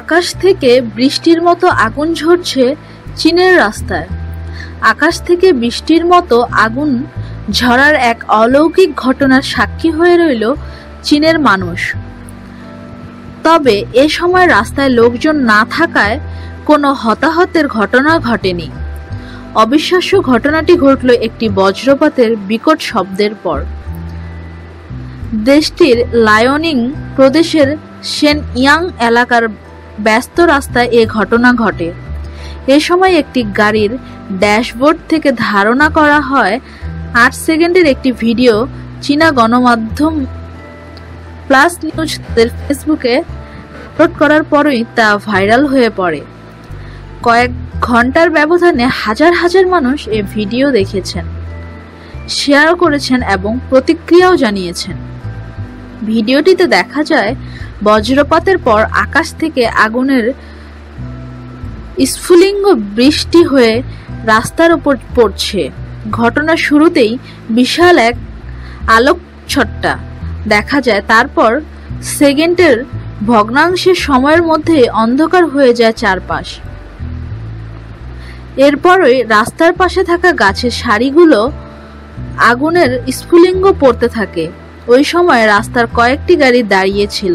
আকাশ থেকে বৃষ্টির মতো আগুন ঝরছে চীনের রাস্তায়। আকাশ থেকে বৃষ্টির মতো আগুন ঝরার এক অলৌকিক ঘটনার সাক্ষী হয়ে রইল চীনের মানুষ। তবে এ সময় রাস্তায় লোকজন না থাকায় কোনো হতাহতের ঘটনা ঘটেনি। অবিশ্বাস্য ঘটনাটি ঘটল একটি বজ্রপাতের বিকট শব্দের পর। দেশটির লায়নিং প্রদেশের সেন ইয়াং এলাকার ব্যস্ত রাস্তায় এ ঘটনা ঘটে। এ সময় একটি গাড়ির ড্যাশবোর্ড থেকে ধারণা করা হয়, আট সেকেন্ডের একটি ভিডিও চীনা গণমাধ্যম প্লাস নিউজ ফেসবুকে আপলোড করার পরই তা ভাইরাল হয়ে পড়ে। কয়েক ঘণ্টার ব্যবধানে হাজার হাজার মানুষ এ ভিডিও দেখেছেন শেয়ার করেছেন এবং প্রতিক্রিয়াও জানিয়েছেন। ভিডিওটিতে দেখা যায় বজ্রপাতের পর আকাশ থেকে আগুনের স্ফুলিঙ্গ বৃষ্টি হয়ে রাস্তার উপর পড়ছে। ঘটনার শুরুতেই বিশাল এক আলোক ছট্টা দেখা যায়। তারপর সেকেন্ডের ভগ্নাংশের সময়ের মধ্যে অন্ধকার হয়ে যায় চারপাশ। এরপরই রাস্তার পাশে থাকা গাছের সারিগুলো আগুনের স্ফুলিঙ্গ পড়তে থাকে। ওই সময় রাস্তার কয়েকটি গাড়ি দাঁড়িয়ে ছিল।